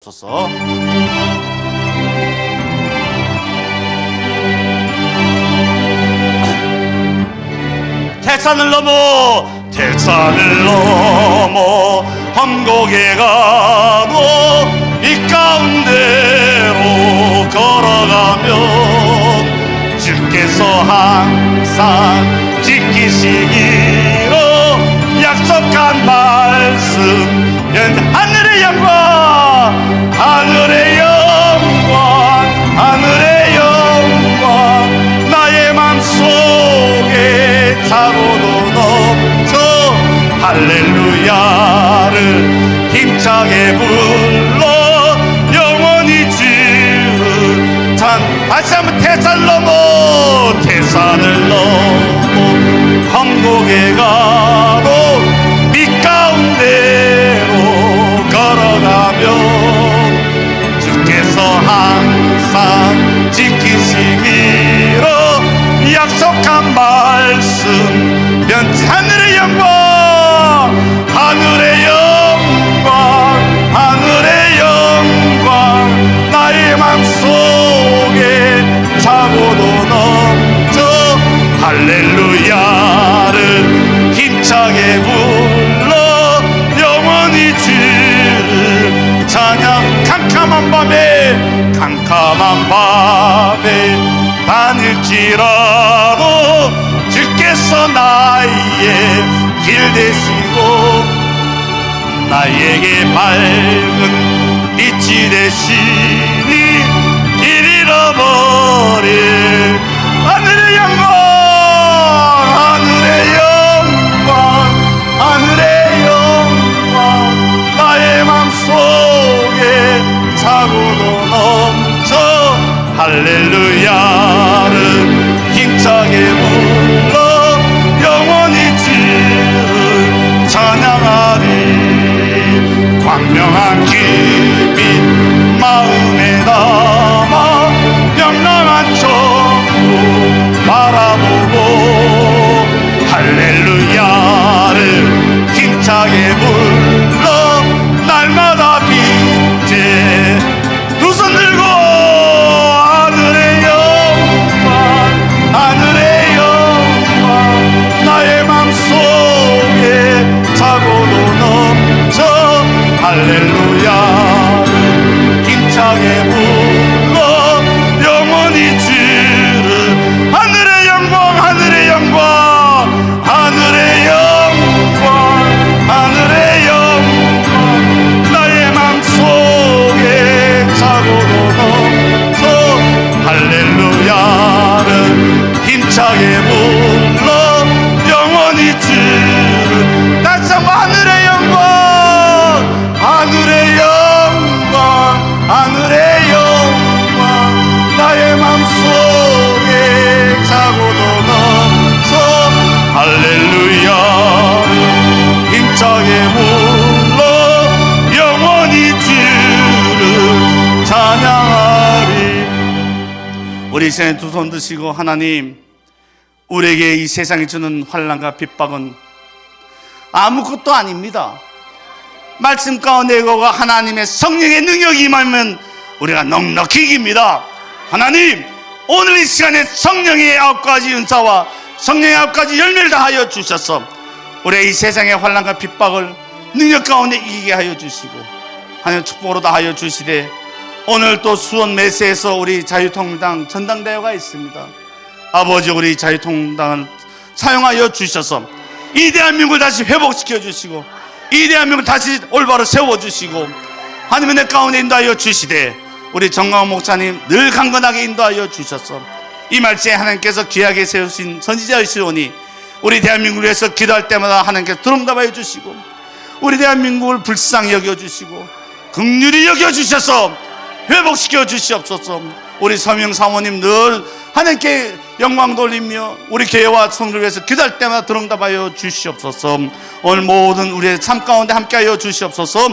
주옵소서. 태산을 넘어 태산을 넘어 험곡에 가도 이 가운데로 걸어가면 주께서 항상 지키시기로 약속한 말씀 연 하늘의 영광 하늘의 영광 하늘의 영광 나의 맘속에 차고도 넘쳐 할렐루야를 힘차게 불러 영원히 주를 찬 다시 한번 태산 넘어 태산을 넘어 한국에 가 항상 지키시기로 약속한 말씀 면 하늘의 영광 하늘의 영광 하늘의 영광 나의 맘속에 차고도 넘쳐. 할렐루야 밤에 다닐지라도 주께서 나의 길 되시고 나에게 밝은 빛이 되시 할 힘차게 불러 영원히 주를. 다시 한번 하늘의 영광 하늘의 영광 하늘의 영광. 나의 맘속에 차고도 넘쳐. 할렐루야를 힘차게 불러 영원히 주를 찬양하리. 우리 이제 두손 드시고 하나님 우리에게 이 세상이 주는 환란과 핍박은 아무것도 아닙니다. 말씀 가운데 거가 하나님의 성령의 능력이 임하면 우리가 넉넉히 이깁니다. 하나님 오늘 이 시간에 성령의 아홉 가지 은사와 성령의 아홉 가지 열매를 다하여 주셔서 우리 이 세상의 환란과 핍박을 능력 가운데 이기게 하여 주시고 하나님 축복으로 다하여 주시되 오늘 또 수원 메세에서 우리 자유통당 전당대회가 있습니다. 아버지 우리 자유통당을 사용하여 주셔서 이 대한민국을 다시 회복시켜 주시고 이 대한민국을 다시 올바로 세워 주시고 하나님의 내 가운데 인도하여 주시되 우리 정광 목사님 늘 강건하게 인도하여 주셔서 이 말씀에 하나님께서 귀하게 세우신 선지자이시오니 우리 대한민국을 위해서 기도할 때마다 하나님께서 드럼답하여 주시고 우리 대한민국을 불쌍히 여겨 주시고 극률이 여겨 주셔서 회복시켜 주시옵소서. 우리 서명 사모님 늘 하나님께 영광 돌리며 우리 교회와 성도를 위해서 기도할 때마다 드럼답하여 주시옵소서. 오늘 모든 우리의 삶 가운데 함께하여 주시옵소서.